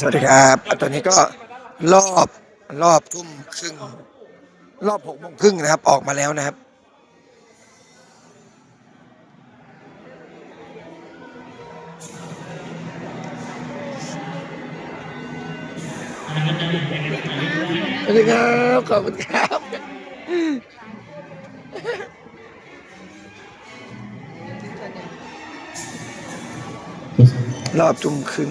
สวัสดีครับตอนนี้ก็รอบรอบทุ่มครึ่งรอบหกโมงครึ่งนะครับ ออกมาแล้วนะครับ สวัสดีครับ ขอบคุณครับรอบทุ่มครึ่ง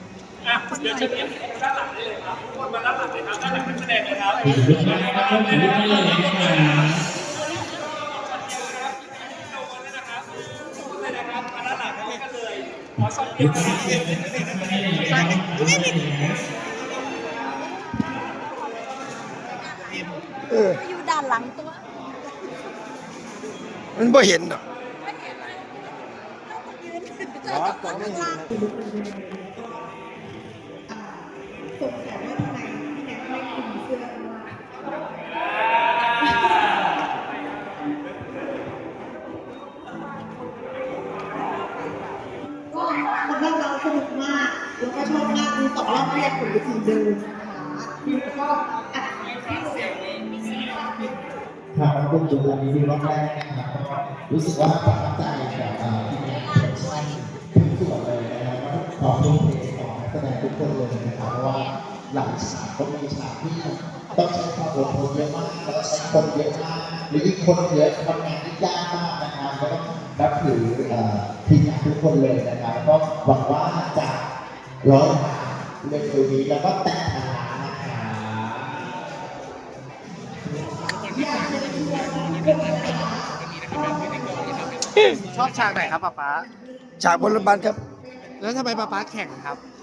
เดี๋ยวเชิญเอฟด้านหลังได้เลยครับทุกคนมาด้านหลังเลยครับด้านหลังนักแสดงเลยครับขอบคุณมากครับขอบคุณมากเลยนะครับเลยนะครับมาด้านหลังกันเลยขอช็อตเดียวนะครับเอออยู่ด้านหลังตัว มันบ่เห็นหรอกเจอกับคนข้างล่าก็สำหรับเราสนุกมากแล้วก็ชอบมากคือต่อรอบแรกของวิธีเดินนะคะแล้วก็อัดเสียงครับมันเป็นจุดวันนี้ดีมากนะครับรู้สึกว่าประทับใจกับที่มีโปรดักชั่นทุกส่วนเลยนะครับขอบคุณ ทุกคนเลยนะครับเพราะว่าหลังฉากก็มีฉากที่ต้องใช้ความอดทนเยอะมากแล้วก็ใช้คนเยอะมากหรือยิ่งคนเยอะทำงานที่ยากมากนะครับก็ต้องนับถือเอ่อทีมงานทุกคนเลยนะครับแล้วก็หวังว่าจะร้อยล้านเร็วๆนี้แล้วก็แตะพันล้านนะครับชอบฉากไหนครับป๊าป๊าฉากบนรถบัสครับ แล้วทำไมป๊าป๊าแข่งครับเอ้า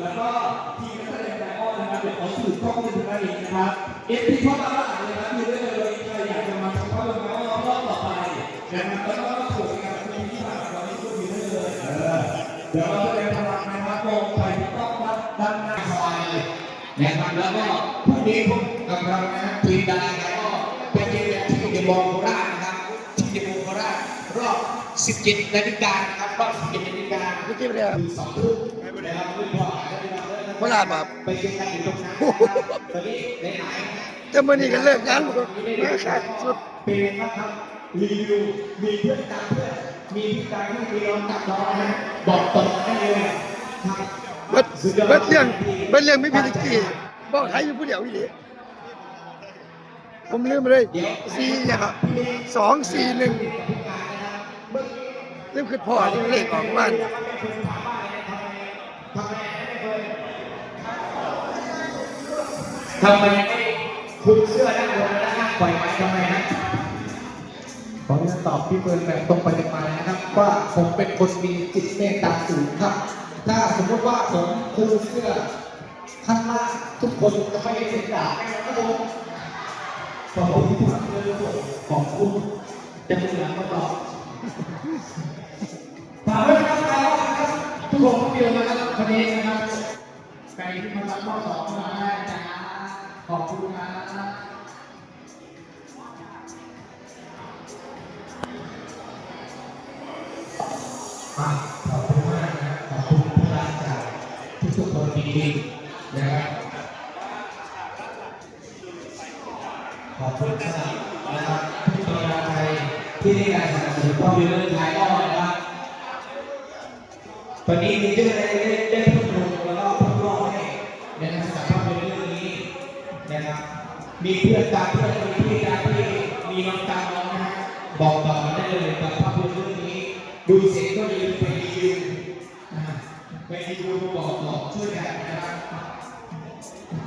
แล้วก็ทีมนักแสดงไดออนนะครับเดี๋ยวขอสื่อกล้องไปถึงด้านนี้นะครับเอฟพีชอบด้าหลังเลยนะยืนได้เลยใครอยากจะมาชมภาพยนตร์ไดออนรอบต่อไปนะครับแล้วก็ถูกกันทีมที่ผ่านวันนี้ก็ยืนได้เลยเดี๋ยวเราแสดงพลังนะครับมองไปที่กล้องด้านหน้าซอยนะครับแล้วก็พรุ่งนี้พวกกับเรานะทีมดาราไดออนเป็นเกมที่เดมองโคราชนะครับที่เดมองโคราชรอบ 17 นาฬิกานะครับรอบ 17 นาฬิกาเมื่อกี้ไม่ได้ครับถึง2ทุ่มนะครับ โคราชครับไปเจอกันอยู่ตรงนั้นนะครับตอนนี้ไหนๆจะมื่อนี้กันเลิกงานหมดมาขาดสุดเป็นไงบ้างครับรีวิวมีเพื่อนตามเพื่อนมีพี่ตามพี่มีน้องตามน้องนะฮะบอกต่อได้เลยครับเบิดเบิดเรื่องเบิดเรื่องไม่ผิดกี่บอกไทยอยู่ผู้เดียวอีหลีผมลืมไปเลยสี่เนี่ยครับสองสี่หนึ่งลืมคือพ่อที่เลขออกบ้าน ทำไมไม่คุมเสื้อด้านบนและด้านล่างปล่อยไว้ทำไมฮะขออนุญาตตอบพี่เฟิร์นแบบตรงไปตรงมานะครับ ว่าผมเป็นคนมีจิตเมตตาสูงครับ ถ้าสมมติว่าผมคูเสื้อข้างล่างทุกคนจะไม่ได้เสียดายนะครับผมขอบคุณที่ทำเพื่อผมขอบคุณจะเป็นหลังมาตอบฝากไว้นะครับนะครับทุกคนทุกเดียวนะครับวันนี้นะครับใครที่มารับข้อสอบมาได้จ้า ขอบคุณครับขอบคุณมากนะขอบคุณพลังจากทุกคนจริงๆนะครับขอบคุณนะครับที่ตัวเราไทยที่ได้การสนับสนุนความเป็นเลิไทยอ้อนะครับวันนี้มีเรื่องอะไรเล็ก มีเพื่อนตาเพื่อนมีพี่ตาพี่มีน้องตาน้องนะฮะบอกต่อมาได้เลยกับภาพยนตร์เรื่องนี้ ดูเสร็จก็อย่าลืมไปยืนไปยืนบอกต่อช่วยกันนะครับ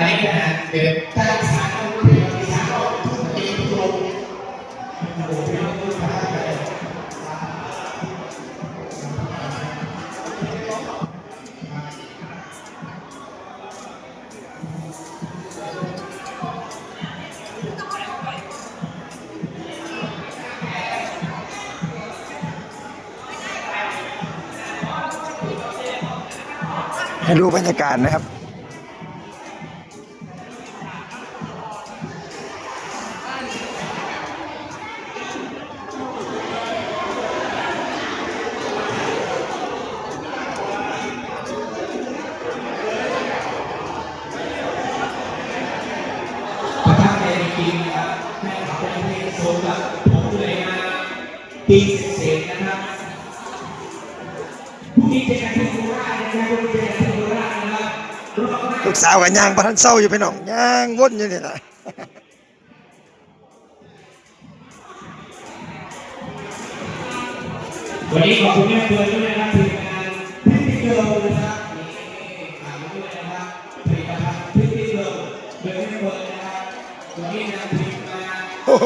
อันนี้นะฮะเป็นใต้สารขอเรือที่สารองทุกปีทุกลมโอ้โหเป็นเรื่องที่ท้าทายให้ดูบรรยากาศนะครับ ปีเศษๆนะครับพรุ่งนี้เจอกันที่โคราชนะครับพรุ่งนี้เจอกันที่โคราชนะครับรอบหน้า ลูกสาวกับย่างพระทันเศร้าอยู่พี่น้องย่างวนอยู่นี่แหละ วันนี้ขอบคุณแม่เพื่อนด้วยนะครับทีมงานพิธีเกิร์ลนะครับนี่ฝากไว้ด้วยนะครับผลิตภัณฑ์พิธีเกิร์ลโดยแม่เพื่อนนะครับวันนี้นำทีมมาโอ้โห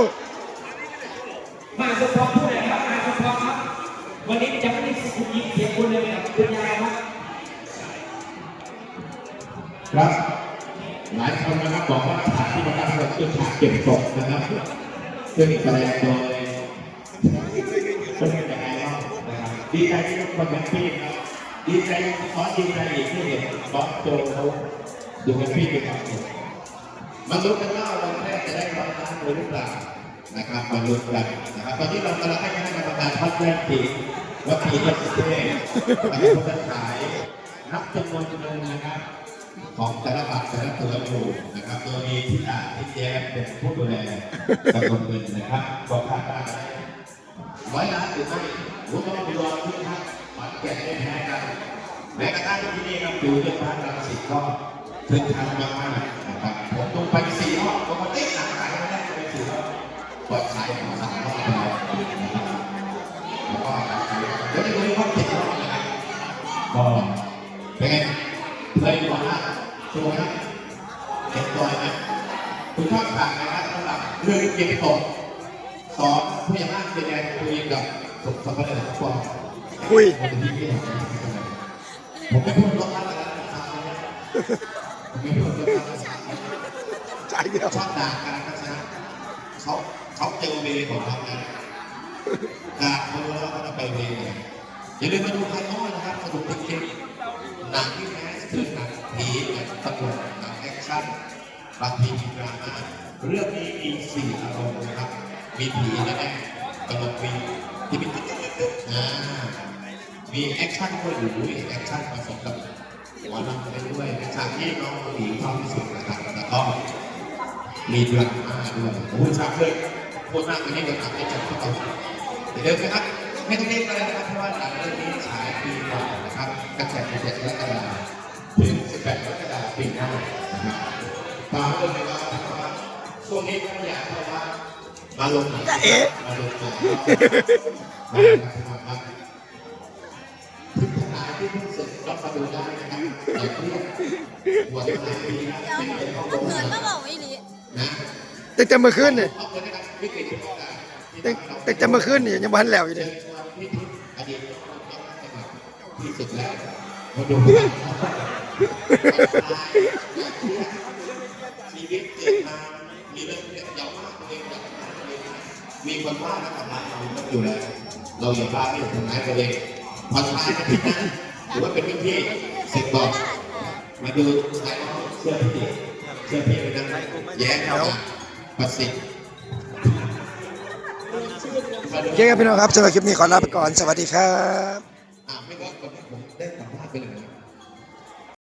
มาสปอร์ตผู้ใด วันนี้จะไม่ได้คุณยิงเสียงคุณเลยกับคุณยายครับครับ หลายคนนะครับบอกว่าฉากที่มาตั้งเราคือฉากเก็บศพนะครับซึ่งแสดงโดยคนเป็นยังไงบ้างนะครับดีใจที่ทุกคนเป็นพี่ครับดีใจขอดีใจอีกที่เห็นบอสโจเขาดูเป็นพี่เป็นครับมาลุ้กันว่าวันแรกจะได้ร้อยล้านเลยหรือเปล่า นะครับมาลุ้นกันนะครับตอนนี้เรากำลังให้คณะกรรมการพัดแรกทีว่าทีเอสเท่นะครับผู้จะขายนับจำนวนจำนวนนะครับ ของแต่ละบัตรแต่ละตัวอยู่นะครับโดยมีที่อ่านที่แย้มเป็นผู้ดูแลจำนวนเงินนะครับก็คาดว่าร้อยล้านหรือไม่รู้ต้องไปรอที่ครับบัตรแก่ไม่แพ้กันแม้กระทั่งที่นี่ครับดูเรื่องบ้านรังสิตก็ถึงทางมากๆนะครับผมลงไปสี่รอบผมก็เต้นหนักขายไม่ได้ไปสี่รอบ ปล่อยขายของสามรอบแล้วแล้วก็เดี๋ยวจะมีข้อติดรอบนะครับก็เป็นไงเคยกว่าสวยนะเก็บตัวนะคุณชอบฉากนะครับสำหรับเรื่องเก็บตกสอนผู้ใหญ่บ้านเป็นไงคุยกับสุขสันต์เลยทุกคนคุยผมไม่พูดรอะไรนะครับผมไม่พูดรถอะใจเดียวชอบด่ากันนะครับเขา เขาเจอเวของเขานะด่าเขาแล้วก็จะไปเวอย่าลืมมาดูไทยน้อยนะครับสนุกจริงๆหนังที่แท้คือหนังผีแบบตำรวจหนังแอคชั่นบางทีมีดราม่าเรื่องนี้มีสี่อารมณ์นะครับ มีผีนะแม่ตลกมีที่มีตึ๊ดๆๆอ่ามีแอคชั่นด้วยอยู่ด้วยแอคชั่นผสมกับหัวลำไปด้วยเป็นฉากที่น้องผีชอบที่สุดนะครับแล้วก็มีดราม่าด้วยโอ้โหฉากเลย พูดมากกว่านี้เดี๋ยวถามให้จบเข้าไปเดี๋ยวเดินะครับไม่ต้องรีบอะไรนะครับเพราะว่าหนังเรื่องนี้ฉายปีกว่านะครับตั้งแต่17กรกฎาคมถึง 18กรกฎาคมปีหน้านะครับตามเรื่องเลยว่าช่วงนี้ก็อยากให้ว่ามาลงหนังมาลงหนังมาลงหนังครับถึงขนาดที่เพิ่งเสร็จก็มาดูได้นะครับอย่าเครียดหัวใจดีนะเป็นห้องโดนนะแต่จะเมื่อคืนนี่เอาเลย มิตรแต่แต่จะมื่อคืนนี่ยังบ้านแล้วอยู่เลยญชวนพี่ทิพย์อดีตที่สุดแล้วมาดูชีวิตเกิดมามีเรื่องเยาวมากเองอยากมีคนว่าแล้วทำร้ายเราอยู่แล้วเราอย่าพลาไม่ทำร้ายตัวเองพอชายอาทิตย์นั้นถือว่าเป็นพื้นที่เสร็จก่อนมาดูชายเสื้อพี่สื้อเพลไปนั่งแย้งเขาประสิทธิ์ โอเคครับพี่น้องครับสำหรับคลิปนี้ขอลาไปก่อนสวัสดีครับ